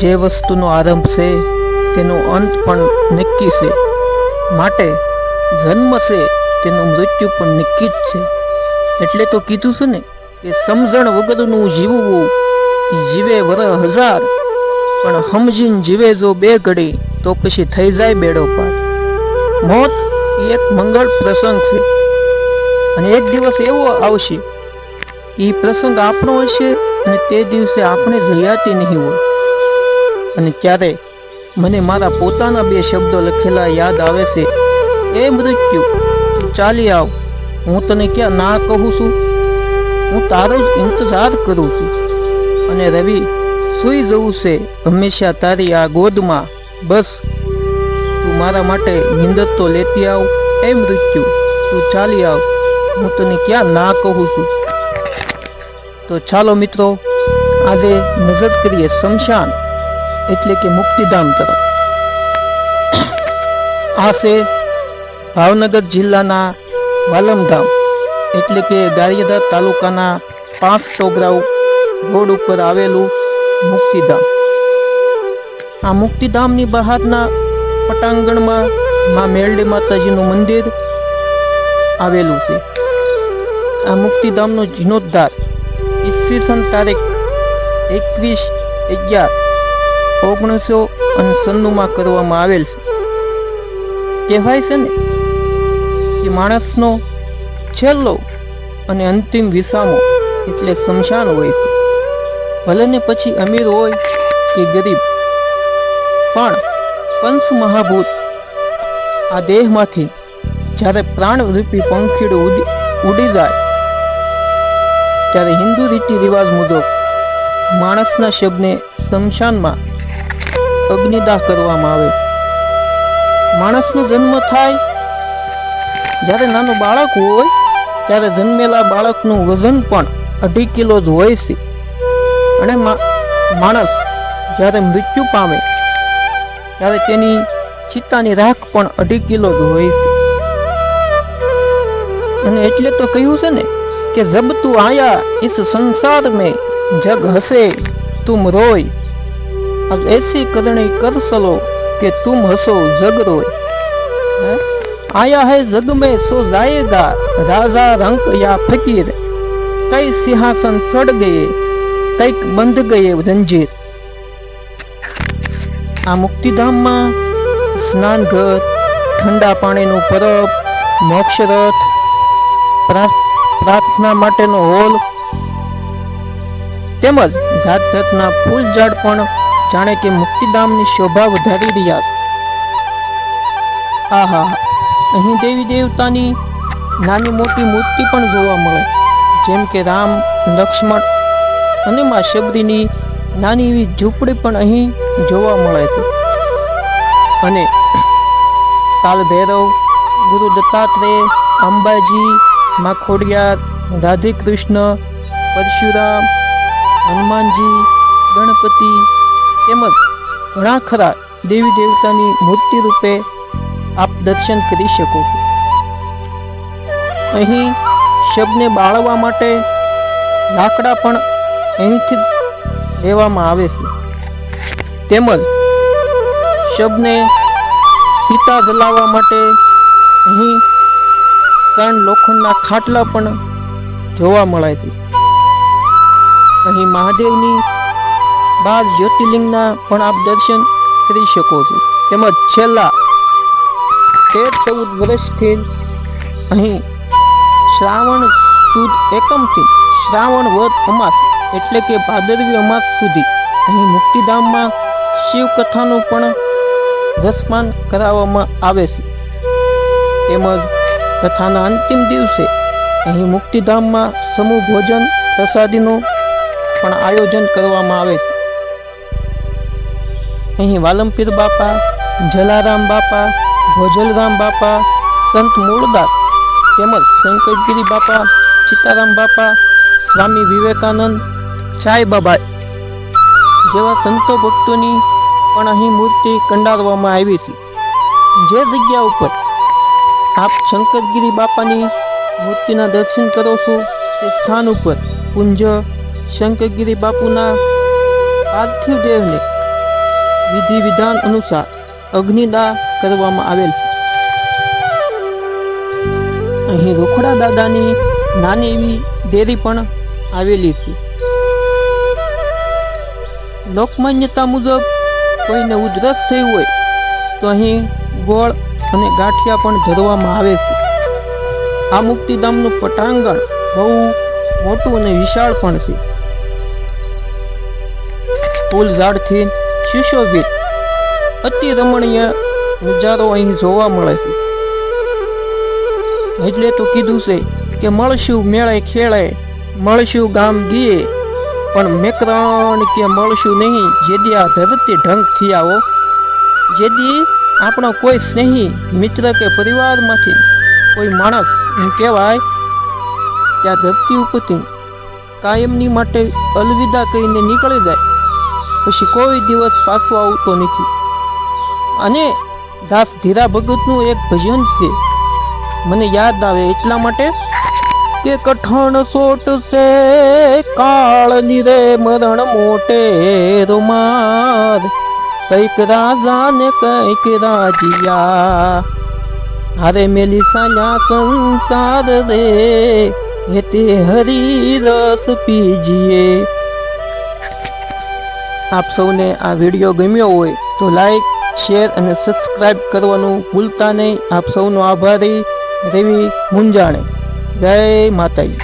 જે વસ્તુનો આરંભ છે, તેનો અંત પણ નક્કી છે. માટે જન્મ છે, તેનું મૃત્યુ પણ નક્કી જ છે. એટલે તો કીધું છે ને કે સમજણ વગરનું જીવવું જીવે વર હજાર, પણ સમજીને જીવે જો બે ઘડી, તો પછી થઈ જાય બેડો પાર મોત એ એક મંગળ પ્રસંગ છે. અને એક દિવસ એવો આવશે એ પ્રસંગ આપણો હશે અને તે દિવસે આપણે જયાતી નહીં હોય. અને ત્યારે મને મારા પોતાના બે શબ્દો લખેલા યાદ આવે છે. એ મૃત્યુ તું ચાલી આવ, હું તને ક્યાં ના કહું છું? હું તારો જ ઇંતજાર કરું છું. અને રવિ, સૂઈ જવું છે, હંમેશા તારી આ ગોદમાં, બસ. તું મારા માટે નિંદર તો લેતી આવ. એ મૃત્યુ તું ચાલી આવ, હું તને ક્યાં ના કહું છું? તો ચાલો મિત્રો, આજે નજર કરીએ શમશાન. એટલે કે મુક્તિધામ તરફ. આ છે ભાવનગર જિલ્લાના વાલમધામ, એટલે કે ગારિયાધાર તાલુકાના પાંચ ટોગરાવ રોડ ઉપર આવેલું મુક્તિધામ. આ મુક્તિધામની બહારના પટાંગણમાં માં મેરડી માતાજીનું મંદિર આવેલું છે. આ મુક્તિધામનો જીર્ણોદ્ધાર ઈસવીસન તારીખ એકવીસ અગિયાર ઓગણીસો સન્નુમાં કરવામાં આવેલ કહેવાય છે ને કે માણસનો છેલ્લો અને અંતિમ વિસામો એટલે શમશાન હોય છે. ભલે ને પછી અમીર હોય કે ગરીબ, પણ પંચ મહાભૂત આ દેહમાંથી જ્યારે પ્રાણરૂપી પંખીડું ઉડી ઉડી જાય, ત્યારે હિન્દુ રીતિ રિવાજ મુજબ માણસના શબને શમશાનમાં અગ્નિદાહ કરવામાં આવે. માણસનો જન્મ થાય જ્યારે નાનું બાળક હોય, ત્યારે જન્મેલા બાળકનું વજન પણ અઢી કિલો જ હોય છે. અને માણસ જ્યારે મૃત્યુ પામે, ત્યારે તેની ચિત્તાની રાખ પણ અઢી કિલો જ હોય છે. અને એટલે તો કહ્યું છે ને કે, જબ તું આયા, ઇસ સંસાર મેં જગ હસે તુમ રોય. अब ऐसी करनी कर सलो कि तुम हंसो जग रोय हैं? आया है जग में सो जाएगा राजा रंक या फकीर कई सिंहासन सड़ गए कई बंध गए रंजीर આ મુક્તિધામમાં સ્નાન ઘર ઠંડા પાણીનું પરબ મોક્ષરથ પ્રા- પ્રાર્થના માટેનો હોલ તેમજ જાત જાતના ફૂલ ઝાડ પણ જાણે કે મુક્તિધામની શોભા વધારી રહ્યા. આહા, અહીં દેવી દેવતાની નાની મોટી મૂર્તિ પણ જોવા મળે. જેમ કે રામ, લક્ષ્મણ અને મા શબરીની નાની એવી ઝૂંપડી પણ અહીં જોવા મળે છે. અને કાલ ભૈરવ, ગુરુ દત્તાત્રેય, અંબાજી, મા ખોડિયાર, રાધે કૃષ્ણ, પરશુરામ, હનુમાનજી, ગણપતિ તેમજ ઘણા ખરા દેવી દેવતાની મૂર્તિ રૂપે આપ દર્શન કરી શકો છો. અહીં શબને બાળવા માટે લાકડા પણ અહીંથી લેવામાં આવે છે. તેમજ શબને સીતા જલાવવા માટે અહીં ત્રણ લોખંડના ખાટલા પણ જોવા મળે છે. અહીં મહાદેવની બાર જ્યોતિર્લિંગના પણ આપ દર્શન કરી શકો છો. તેમજ છેલ્લા તેર ચૌદ વર્ષથી અહીં શ્રાવણ સુદ એકમથી શ્રાવણ વદ અમાસ એટલે કે ભાદરવી અમાસ સુધી અહીં મુક્તિધામમાં શિવકથાનું પણ રસપાન કરાવવામાં આવે છે. તેમજ કથાના અંતિમ દિવસે અહીં મુક્તિધામમાં સમૂહ ભોજન પ્રસાદીનું પણ આયોજન કરવામાં આવે છે. અહીં વાલમપીર બાપા, જલારામ બાપા, ભોજલરામ બાપા, સંત મૂળદાસ તેમજ શંકરગીરી બાપા, સીતારામ બાપા, સ્વામી વિવેકાનંદ સાઈ બાબા જેવા સંતો ભક્તોની પણ અહીં મૂર્તિ કંડારવામાં આવી છે. જે જગ્યા ઉપર આપ શંકરગીરી બાપાની મૂર્તિના દર્શન કરો છો, તે સ્થાન ઉપર પુંજ શંકરગીરી બાપુના પાર્થિવ દેહને વિધિ વિધાન અનુસાર અગ્નિદાહ કરવામાં આવેલ. છે અહીં રોખડા દાદાની નાની એવી ડેરી પણ આવેલી છે. લોકમાન્યતા મુજબ કોઈને ઉધરસ થઈ હોય તો અહીં ગોળ અને ગાંઠિયા પણ ધરવામાં આવે છે. આ મુક્તિધામનું પટાંગણ બહુ મોટું અને વિશાળ પણ છે. ફૂલ ઝાડથી સુશોભિત અતિ રમણીય નજારો અહીં જોવા મળે છે. એટલે તો કીધું છે કે મળશું, મેળે ખેળે, મળશું, ગામ દીએ પણ મેકરણ કે મળશું નહીં, જેદી આ ધરતી ઢંગ થયા હો જેદી આપણો કોઈ સ્નેહી, મિત્ર કે પરિવારમાંથી કોઈ માણસ કહેવાય ત્યાં ધરતી ઉપરથી કાયમની માટે અલવિદા કરીને નીકળી જાય. પછી કોઈ દિવસ પાછો આવતો નથી. અને દાસ ધીરા ભગતનું એક ભજન છે. મને યાદ આવે એટલા માટે કે કઠણ સોટ છે કાળ નિરે મરણ મોટે રૂમાર કંઈક રાજા ને કંઈક રાજીયા. હારે મેલી સાયા સંસાર રે, હેતે હરી રસ પીજીએ. આપ સૌને આ વીડિયો ગમ્યો હોય તો લાઈક શેર અને સબસ્ક્રાઈબ કરવાનું ભૂલતા નહીં. આપ સૌનો આભારી રેવી મુંજાણે. જય માતાજી.